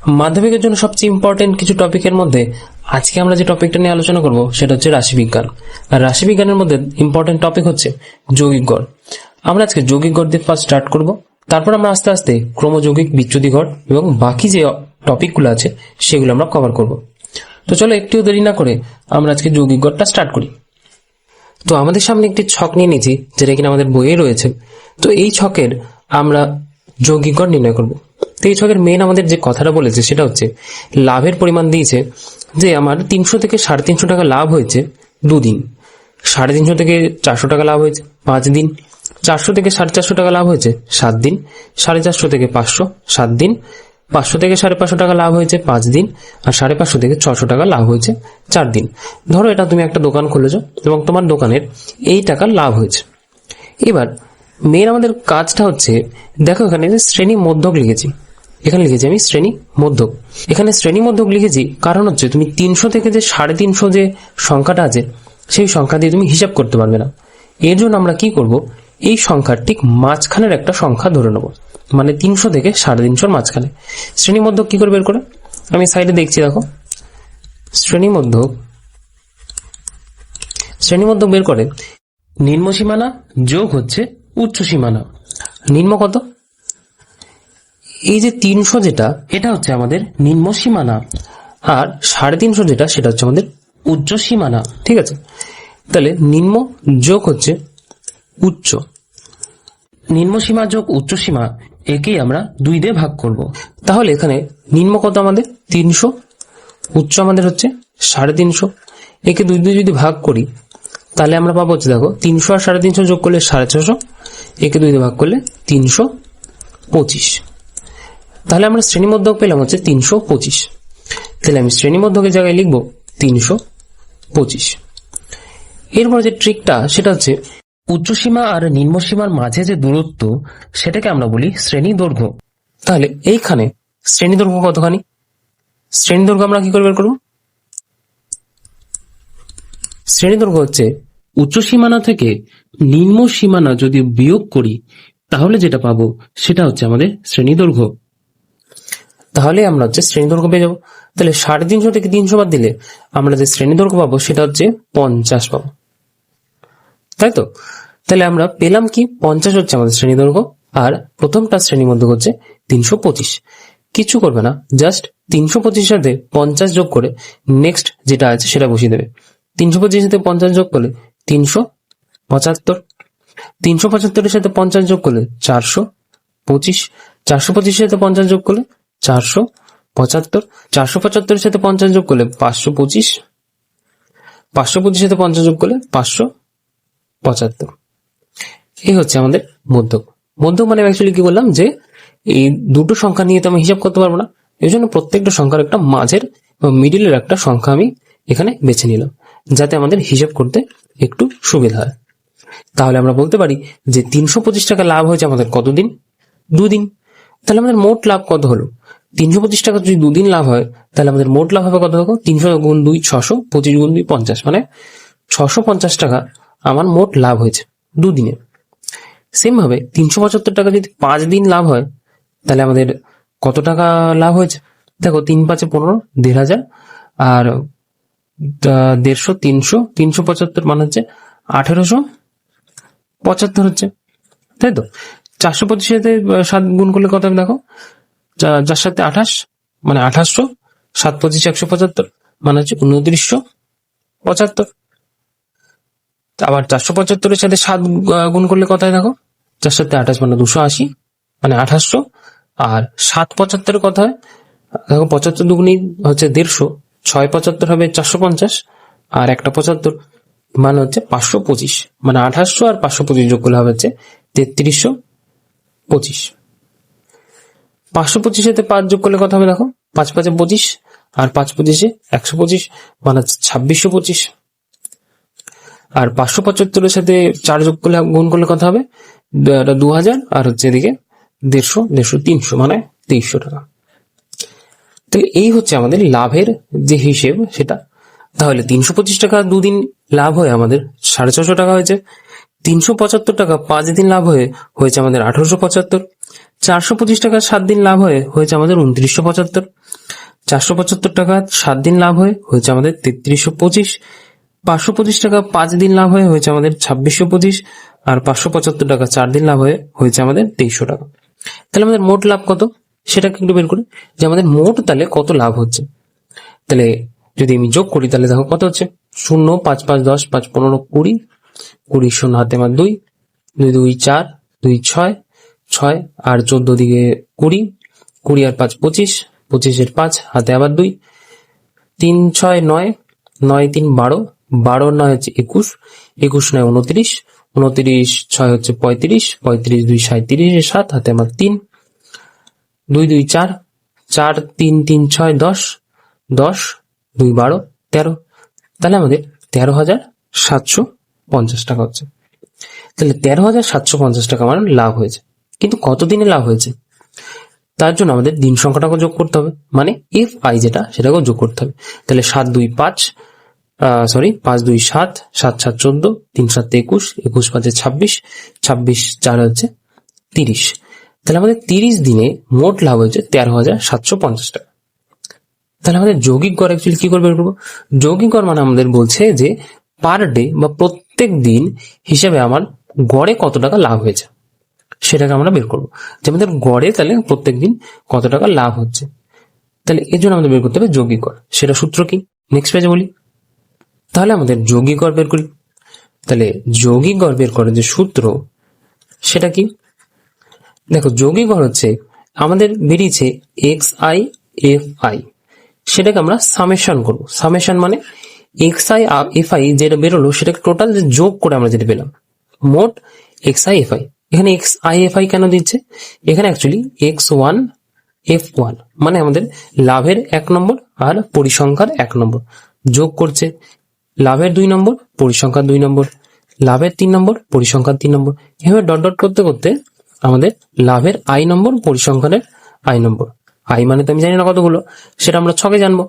মাধ্যমিকের জন্য সবচেয়ে ইম্পর্টেন্ট কিছু টপিকের মধ্যে আজকে আমরা যে টপিকটা নিয়ে আলোচনা করব, সেটা হচ্ছে রাশিবিজ্ঞান। আর রাশিবিজ্ঞানের মধ্যে ইম্পর্টেন্ট টপিক হচ্ছে যৌগিক গড়। আমরা আজকে যৌগিক গড় দিয়ে ফার্স্ট স্টার্ট করব, তারপর আমরা আস্তে আস্তে ক্রমযৌগিক, বিচ্যুতি গড় এবং বাকি যে টপিকগুলো আছে, সেগুলো আমরা কভার করব। তো চলো একটিও দেরি না করে আমরা আজকে যৌগিক গড়টা স্টার্ট করি। তো আমাদের সামনে একটি ছক নিয়ে নিয়েছি, যেটা কিনা আমাদের বইয়ে রয়েছে। তো এই ছকের আমরা যৌগিক গড় নির্ণয় করব। তো এই ছকের মেন আমাদের যে কথাটা বলেছে সেটা হচ্ছে, লাভের পরিমাণ দিয়েছে যে আমার তিনশো থেকে সাড়ে তিনশো টাকা লাভ হয়েছে দুদিন। সাড়ে তিনশো থেকে চারশো টাকা লাভ হয়েছে পাঁচ দিন। চারশো থেকে সাড়ে চারশো টাকা লাভ হয়েছে সাত দিন। সাড়ে চারশো থেকে পাঁচশো সাত দিন। পাঁচশো থেকে সাড়ে পাঁচশো টাকা লাভ হয়েছে পাঁচ দিন। আর সাড়ে পাঁচশো থেকে ছশো টাকা লাভ হয়েছে চার দিন। ধরো এটা তুমি একটা দোকান খুলেছো এবং তোমার দোকানের এই টাকা লাভ হয়েছে। এবার মেন আমাদের কাজটা হচ্ছে, দেখো এখানে যে শ্রেণি মধ্যক লিখেছি। এখানে লিখেছি আমি শ্রেণি মধ্যক। এখানে শ্রেণি মধ্যক লিখেছি, কারণ হচ্ছে তুমি তিনশো থেকে যে সাড়ে তিনশো যে সংখ্যাটা আছে, সেই সংখ্যা দিয়ে তুমি হিসাব করতে পারবে না। এর জন্য আমরা কি করব? এই সংখ্যার ঠিক মাঝখানের একটা সংখ্যা ধরে নেব মানে তিনশো থেকে সাড়ে তিনশোর মাঝখানে। শ্রেণি মধ্যক কি করে বের করে? আমি সাইডে দেখছি, দেখো। শ্রেণি মধ্যক শ্রেণি মধ্যক বের করে, নিম্ন সীমানা যোগ হচ্ছে উচ্চ সীমানা। নিম্ন কত? এই যে তিনশো যেটা, এটা হচ্ছে আমাদের নিম্ন সীমানা। আর সাড়ে তিনশো যেটা, সেটা হচ্ছে আমাদের উচ্চ সীমানা। ঠিক আছে? তাহলে নিম্ন যোগ হচ্ছে উচ্চ। নিম্ন সীমা যোগ উচ্চ সীমা, একেই আমরা দুই দিয়ে ভাগ করব। তাহলে এখানে নিম্ন কত আমাদের? তিনশো। উচ্চ আমাদের হচ্ছে সাড়ে তিনশো। একে দুই দিয়ে যদি ভাগ করি, তাহলে আমরা পাবো হচ্ছে, দেখো, তিনশো আর সাড়ে তিনশো যোগ করলে সাড়ে ছশো। একে দুই দিয়ে ভাগ করলে তিনশো পঁচিশ। তাহলে আমরা শ্রেণীমধ্যক পেলাম হচ্ছে তিনশো পঁচিশ। তাহলে আমি শ্রেণীমধ্যকের জায়গায় লিখব তিনশো পঁচিশ। এরপর যে ট্রিকটা সেটা হচ্ছে উচ্চসীমা আর নিম্নসীমার মাঝে যে দূরত্ব, সেটাকে আমরা বলি শ্রেণি দৈর্ঘ্য তাহলে এইখানে শ্রেণি দৈর্ঘ্য কতখানি? শ্রেণি দৈর্ঘ্য আমরা কি করে বের করব? শ্রেণি দৈর্ঘ্য হচ্ছে উচ্চ সীমানা থেকে নিম্ন সীমানা যদি বিয়োগ করি, তাহলে যেটা পাবো, সেটা হচ্ছে আমাদের শ্রেণি দৈর্ঘ্য তাহলে আমরা হচ্ছে শ্রেণি দৈর্ঘ্য পেয়ে যাব। তাহলে সাড়ে তিনশো থেকে তিনশো বাদ দিলে আমরা যে শ্রেণি দৈর্ঘ্য পাবো সেটা হচ্ছে পঞ্চাশ পাবো। তাই তো? তাহলে আমরা পেলাম কি? পঞ্চাশ হচ্ছে আমাদের শ্রেণি দৈর্ঘ্য, আর প্রথমটা শ্রেণির মধ্যে হচ্ছে তিনশো পঁচিশ। কিছু করবে না, জাস্ট তিনশো পঁচিশের সাথে পঞ্চাশ যোগ করে নেক্সট যেটা আছে সেটা বসিয়ে দেবে। তিনশো পঁচিশের সাথে পঞ্চাশ যোগ করলে তিনশো পঁচাত্তর। তিনশো পঁচাত্তরের সাথে পঞ্চাশ যোগ করলে চারশো পঁচিশ। চারশো পঁচিশের সাথে পঞ্চাশ যোগ করলে চারশো পঁচাত্তর, চারশো পঁচাত্তরের সাথে পঞ্চাশ যোগ করলে পাঁচশো পঁচিশ। পাঁচশো পঁচিশের সাথে পঞ্চাশ যোগ করলে পাঁচশো পঁচাত্তর। এই হচ্ছে আমাদের মধ্যক। মধ্যক মানে অ্যাকচুয়ালি কি বললাম যে, এই দুটো সংখ্যা নিয়ে তো আমি হিসাব করতে পারব না। এই জন্য প্রত্যেকটা সংখ্যার একটা মাঝের বা মিডিলের একটা সংখ্যা আমি এখানে বেছে নিলাম, যাতে আমাদের হিসাব করতে একটু সুবিধা হয়। তাহলে আমরা বলতে পারি যে তিনশো পঁচিশ টাকা লাভ হয়েছে আমাদের কতদিন? দুদিন। তাহলে আমাদের মোট লাভ কত হলো? তিনশো পঁচিশ টাকা যদি দুদিন লাভ হয়, তাহলে আমাদের মোট লাভ হবে কত হবে তিনশো গুণ দুই, ছশো, পঁচিশ গুণ দুই, পঞ্চাশ। মানে ছশো পঞ্চাশ টাকা আমার মোট লাভ হয়েছে দুদিনে সেম ভাবে তিনশো পঁচাত্তর টাকা যদি পাঁচ দিন লাভ হয়, তাহলে আমাদের কত টাকা লাভ হয়েছে? দেখো, তিন পাঁচে পনেরো, দেড় হাজার। আর দেড়শো, তিনশো তিনশো পঁচাত্তর মানে হচ্ছে আঠেরোশো পঁচাত্তর হচ্ছে। তাই তো? চারশো পঁচিশের সাথে সাত গুণ করলে কত দেখো? যার সাথে আঠাশ মানে আঠাশশো, সাত পঁচিশ, একশো পঁচাত্তর মানে হচ্ছে উনত্রিশশো পঁচাত্তর। আবার চারশো পঁচাত্তরের সাথে সাত গুণ করলে কথায় দেখো? চার সাথে আঠাশ মানে দুশো আশি মানে আঠাশশো। আর সাত পঁচাত্তরের কথা হয়? দেখো, পঁচাত্তর দুগুণি হচ্ছে দেড়শো, ছয় পঁচাত্তর হবে চারশো পঞ্চাশ, আর একটা পঁচাত্তর মানে হচ্ছে পাঁচশো পঁচিশ মানে আঠাশশো আর পাঁচশো পঁচিশ যোগ করলে হবে হচ্ছে তেত্রিশশো। পঁচিশ। পাঁচশো পঁচিশেতে পাঁচ যোগ করলে কথা হবে দেখো? পাঁচ পাঁচে পঁচিশ আর পাঁচ পঁচিশে একশো পঁচিশ মানে ছাব্বিশশো পঁচিশ। আর পাঁচশো পঁচাত্তরের সাথে চার যোগ করলে গুণ করলে কথা হবে? দু হাজার আর হচ্ছে এদিকে দেড়শো দেড়শো তিনশো মানে তেইশশো টাকা। তাহলে এই হচ্ছে আমাদের লাভের যে হিসেব সেটা। তাহলে তিনশো পঁচিশ টাকা দুদিন লাভ হয় আমাদের সাড়ে ছশো টাকা হয়েছে। তিনশো পঁচাত্তর টাকা পাঁচ দিন লাভ হয়ে হয়েছে আমাদের আঠারোশো পঁচাত্তর। চারশো পঁচিশ টাকা সাত দিন লাভ হয়ে হয়েছে আমাদের উনত্রিশশো পঁচাত্তর। চারশো পঁচাত্তর টাকা সাত দিন লাভ হয়ে হয়েছে আমাদের তেত্রিশশো পঁচিশ। পাঁচশো পঁচিশ টাকা পাঁচ দিন লাভ হয়ে হয়েছে আমাদের ছাব্বিশশো পঁচিশ। আর পাঁচশো পঁচাত্তর টাকা চার দিন লাভ হয়ে হয়েছে আমাদের তেইশশো টাকা। তাহলে আমাদের মোট লাভ কত? সেটাকে একটু বের করি। যে আমাদের মোট তাহলে কত লাভ হচ্ছে? তাহলে যদি আমি যোগ করি তাহলে দেখো কত হচ্ছে? শূন্য, পাঁচ পাঁচ, দশ, পাঁচ, পনেরো, কুড়ি। কুড়ি শূন্য হাতে আমার দুই দুই দুই, চার, দুই, ছয় ছয় আর চোদ্দ দিকে কুড়ি কুড়ি আর পাঁচ পঁচিশ, পঁচিশের পাঁচ, হাতে আবার দুই, তিন, ছয়, নয় নয়, তিন, বারো বারো, নয় হচ্ছে একুশ একুশ, নয়, উনত্রিশ উনত্রিশ, ছয় হচ্ছে পঁয়ত্রিশ পঁয়ত্রিশ, দুই সাঁত্রিশ সাত, হাতে আমার তিন, দুই দুই, চার চার, তিন তিন, ছয়, দশ দশ, দুই, বারো, তেরো, তাহলে আমাদের তেরো হাজার সাতশো পঞ্চাশ টাকা হচ্ছে। তাহলে তেরো হাজার সাতশো পঞ্চাশ টাকা আমার লাভ হয়েছে। কিন্তু কত দিনে লাভ হয়েছে? তার জন্য আমাদের দিন সংখ্যাটাকে যোগ করতে হবে। মানে এফ আই যেটা, সেটাকেও যোগ করতে হবে। তাহলে সাত দুই পাঁচ সরি পাঁচ দুই সাত সাত সাত চোদ্দ, তিন সাত একুশ একুশ পাঁচে ছাব্বিশ ছাব্বিশ চার হচ্ছে তিরিশ। তাহলে আমাদের তিরিশ দিনে মোট লাভ হয়েছে তেরো হাজার সাতশো পঞ্চাশ টাকা। তাহলে আমাদের যৌগিক গড় অ্যাকচুয়ালি কি করে বের যৌগিক গড় মানে আমাদের বলছে যে পার ডে বা প্রত্যেক দিন হিসাবে আমার গড়ে কত টাকা লাভ হয়েছে? সেটাকে আমরা বের করব। যে গড়ে তাহলে প্রত্যেক দিন কত টাকা লাভ হচ্ছে? তাহলে এর জন্য আমাদের বের করতে হবে যৌগিক গড়। সেটা সূত্র কি? নেক্সট পেজে বলি। তাহলে আমাদের যৌগিক গড় বের করি। তাহলে যৌগিক গড় বের করার যে সূত্র, সেটা কি? দেখো, যৌগিক গড় হচ্ছে আমাদের বেরিয়েছে এক্স আই এফ আই সেটাকে আমরা সামেশন করব। সামেশন মানে এক্স আই এফ আই যেটা বেরোলো সেটাকে টোটাল যোগ করে আমরা যেটা পেলাম। মোট এক্স আই এফ আই এখানে এক্স আই এফ আই কেন দিচ্ছে? এখানে actually X one F one মানে আমাদের লাভের এক নম্বর আর পরিসংখ্যার এক নম্বর। যোগ করছে লাভের দুই নম্বর, পরিসংখ্যার দুই নম্বর। লাভের তিন নম্বর, পরিসংখ্যার তিন নম্বর। এভাবে ডট ডট করতে করতে আমাদের লাভের আই নম্বর, পরিসংখ্যানের আই নম্বর। আই মানে তো আমি জানি না কতগুলো, সেটা আমরা ছকে জানব।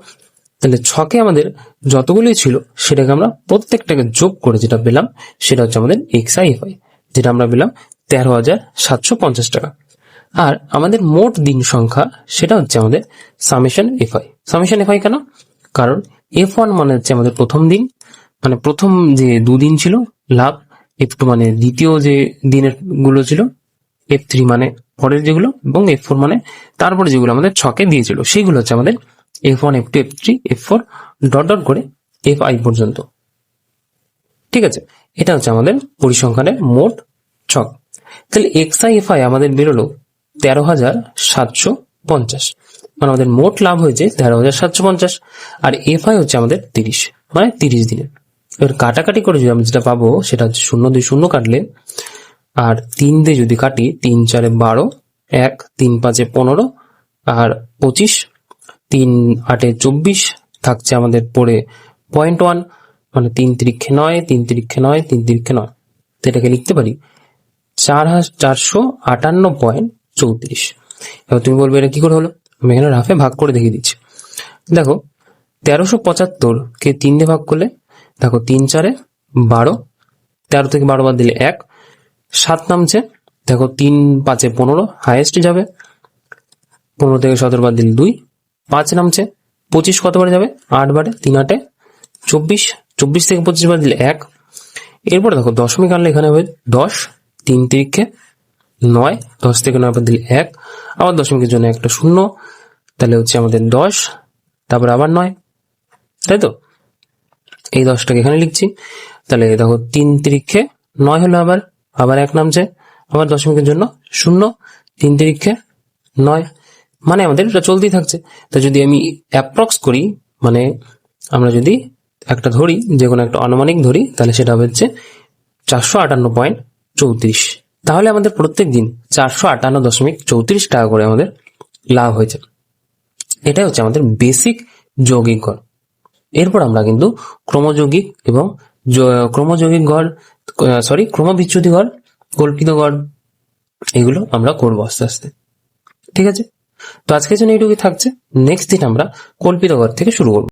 তাহলে ছকে আমাদের যতগুলি ছিল সেটাকে আমরা প্রত্যেকটাকে যোগ করে যেটা পেলাম, সেটা হচ্ছে আমাদের এক্স আই আই যেটা আমরা পেলাম তেরো হাজার সাতশো পঞ্চাশ টাকা। আর আমাদের মোট দিন সংখ্যা সেটা হচ্ছে আমাদের summation F I summation F I কেন? কারণ এফ ওয়ান মানে হচ্ছে আমাদের প্রথম দিন মানে প্রথম যে দুদিন ছিল, লাভ এফ টু মানে দ্বিতীয় যে দিনেরগুলো ছিল এফ থ্রি মানে পরের যেগুলো, এবং এফ ফোর মানে তারপরে যেগুলো আমাদের ছকে দিয়েছিল, সেগুলো হচ্ছে আমাদের F one F two F three F four dot dot করে এফ আই পর্যন্ত। ঠিক আছে? এটা হচ্ছে আমাদের পরিসংখ্যানের মোট ছক। তাহলে এক্স আই এফ আই আমাদের বেরোলো তেরো হাজার সাতশো পঞ্চাশ। মানে আমাদের মোট লাভ হয়েছে তেরো হাজার সাতশো পঞ্চাশ, আর এফ আই হচ্ছে আমাদের তিরিশ মানে তিরিশ দিনের। এবার কাটাকাটি করে যদি আমি যেটা পাবো, সেটা হচ্ছে শূন্য দুই শূন্য কাটলে, আর তিন দিয়ে যদি কাটি, তিন চারে বারো, এক, তিন পাঁচে পনেরো, আর পঁচিশ তিন আটে চব্বিশ থাকছে আমাদের পড়ে পয়েন্ট ওয়ান মানে তিন তিরিক্ষে নয়, তিন তিরিক্ষে নয়, তিন তিরিক্ষে নয়। তো এটাকে লিখতে পারি চার হাজার চারশো আটান্ন পয়েন্ট চৌত্রিশ। এবার তুমি বলবে এটা কি করে হলো? আমি এখানে রাফে ভাগ করে দেখিয়ে দিচ্ছি। দেখো, তেরোশো পঁচাত্তর কে তিন দিয়ে ভাগ করলে, দেখো তিন চারে বারো, তেরো থেকে বারো বাদ দিলে এক, সাত নামছে, দেখো তিন পাঁচে পনেরো হাইয়েস্ট যাবে, পনেরো থেকে সতেরো বাদ দিলে দুই পাঁচ নামছে। পঁচিশ কত বারে যাবে? আট বারে, তিন আটে। চব্বিশ চব্বিশ থেকে পঁচিশ বার দিলে এক। এরপরে দেখো, দশমিক আনলে এখানে হবে দশ, তিন তিরিক্ষে নয়, দশ থেকে নয় বার দিলে এক। আবার দশমিকের জন্য একটা শূন্য, তাহলে হচ্ছে আমাদের দশ, তারপর আবার নয়। তাই তো? এই দশটাকে এখানে লিখছি। তাহলে দেখো, তিন তিরিক্ষে নয় হলো আবার আবার এক নামছে। আবার দশমিকের জন্য শূন্য, তিন তিরিক্ষে নয়। মানে আমাদের এটা চলতেই থাকছে। তা যদি আমি অ্যাপ্রক্স করি মানে আমরা যদি একটা ধরি, যে কোনো একটা আনুমানিক ধরি, তাহলে সেটা হচ্ছে চারশো আটান্ন পয়েন্ট চৌত্রিশ। তাহলে আমাদের প্রত্যেক দিন চারশো আটান্ন দশমিক চৌত্রিশ টাকা করে আমাদের লাভ হয়েছে। এটাই হচ্ছে আমাদের বেসিক যৌগিক গড়। এরপর আমরা কিন্তু ক্রমযৌগিক এবং ক্রমযৌগিক গড় সরি ক্রমবিচ্যুতি গড়, কল্পিত গড়, এগুলো আমরা করব আস্তে আস্তে। ঠিক আছে? তো আজকের জন্য এইটুকুই থাকছে। নেক্সট দিন আমরা কল্পিত ঘর থেকে শুরু করব।